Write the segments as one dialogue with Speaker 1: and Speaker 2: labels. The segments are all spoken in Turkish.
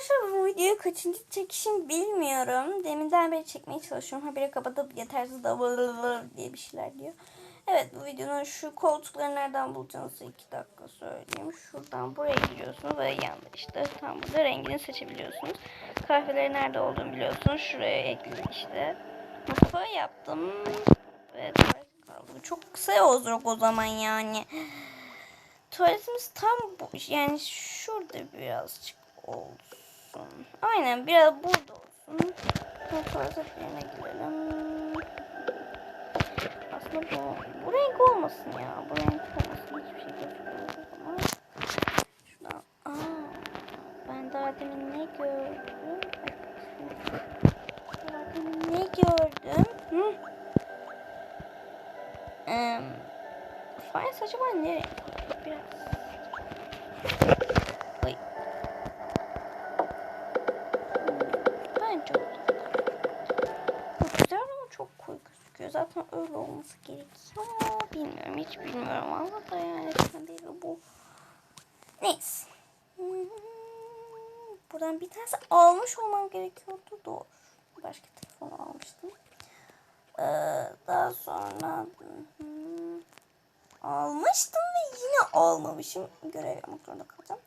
Speaker 1: arkadaşlar bu videoyu kaçıncı çekişim bilmiyorum. Deminden beri çekmeye çalışıyorum. Haberi kapatıp yetersiz da diye bir şeyler diyor. Evet bu videonun şu koltukları nereden bulacağınızı iki dakika söyleyeyim. Şuradan buraya giriyorsunuz ve yanında işte tam burada rengini seçebiliyorsunuz. Kahveleri nerede olduğunu biliyorsunuz. Şuraya ekledim işte. Mutfağı yaptım. Ve tuvalet kaldı. Çok kısa olacak o zaman yani. Tuvaletimiz tam bu yani şurada birazcık olsun. Aynen biraz burada olsun. Bu tuvalet yerine girelim. Aslında bu, bu renk olmasın ya. Bu renk olmasın. Hiçbir şey gözükmüyor ama. Şuradan. Aa, ben daha demin ne gördüm? Daha demin ne gördüm? Hı? Eee Faiz acaba ne? Biraz. Oy. Bence o. Bu güzel ama çok koyu gözüküyor. Zaten öyle olması gerekiyor ama bilmiyorum. Hiç bilmiyorum ama da yani değil bu. Neyse. Buradan bir tanesi almış olmam gerekiyordu. Doğru. Başka telefon almıştım. Ee, daha sonra almıştım ve yine almamışım. Görev yapmak zorunda kalacağım.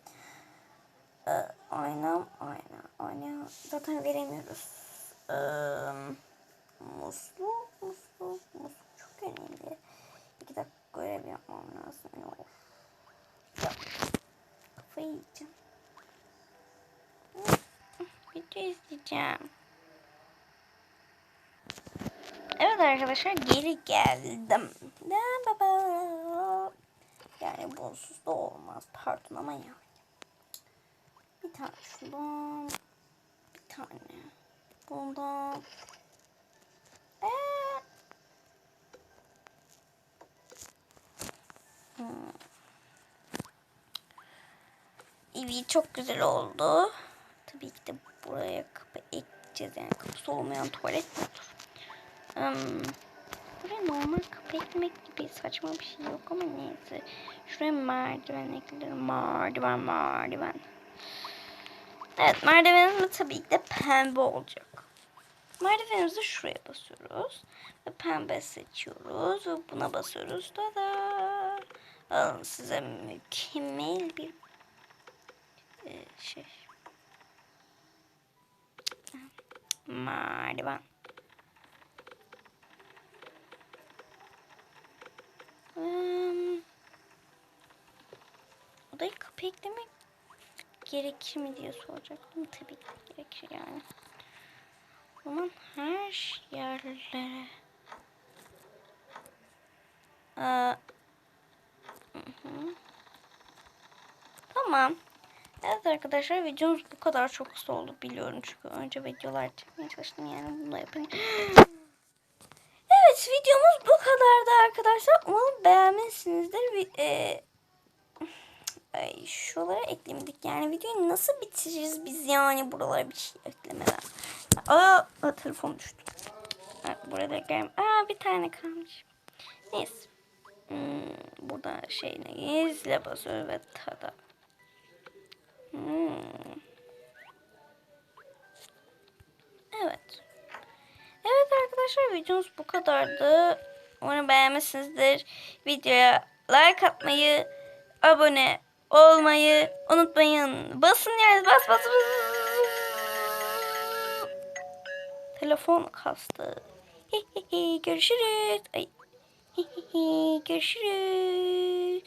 Speaker 1: Ee, aynam, ayna, ayna. Zaten veremiyoruz. Ee, muslu, muslu çok önemli. İki dakika görev yapmam lazım. Of. Ya, kafayı yiyeceğim. Video izleyeceğim. Evet arkadaşlar geri geldim. Yani bunsuz da olmaz. Pardon ama ya. Bir tane şundan. Bir tane. Bundan. Ee. Hmm. Evet çok güzel oldu. Tabii ki de buraya kapı ekleyeceğiz. Yani kapısı olmayan tuvalet mi olur? Um, buraya normal kapı eklemek gibi saçma bir şey yok ama neyse. Şuraya merdiven eklerim. Merdiven, merdiven. Evet, merdivenimiz tabii ki de pembe olacak. Merdivenimizi şuraya basıyoruz. Ve pembe seçiyoruz. Ve buna basıyoruz. Da da. Alın size mükemmel bir e, şey. Merdiven. Hmm. Odayı kapı eklemek gerekir mi diye soracaktım. Tabii ki gerekir yani. Zaman her yerlere Aa, hı hı. Tamam. Evet arkadaşlar videomuz bu kadar çok kısa oldu biliyorum çünkü önce videolar çekmeye çalıştım yani bunu yapayım. Evet videomuz bu kadardı arkadaşlar. Umarım beğenmişsinizdir. Vi- E, ay, şuralara eklemedik. Yani videoyu nasıl bitiririz biz yani buralara bir şey eklemeden. Aa, telefon düştü. Burada gelm. Aa bir tane kalmış. Neyse. Hmm, burada şey ne? İzle basıyor ve tada. Hmm. Evet. Evet arkadaşlar videomuz bu kadardı. Umarım beğenmişsinizdir. Videoya like atmayı, abone olmayı unutmayın. Basın yani bas bas bas. Telefon kastı. Görüşürüz. Görüşürüz.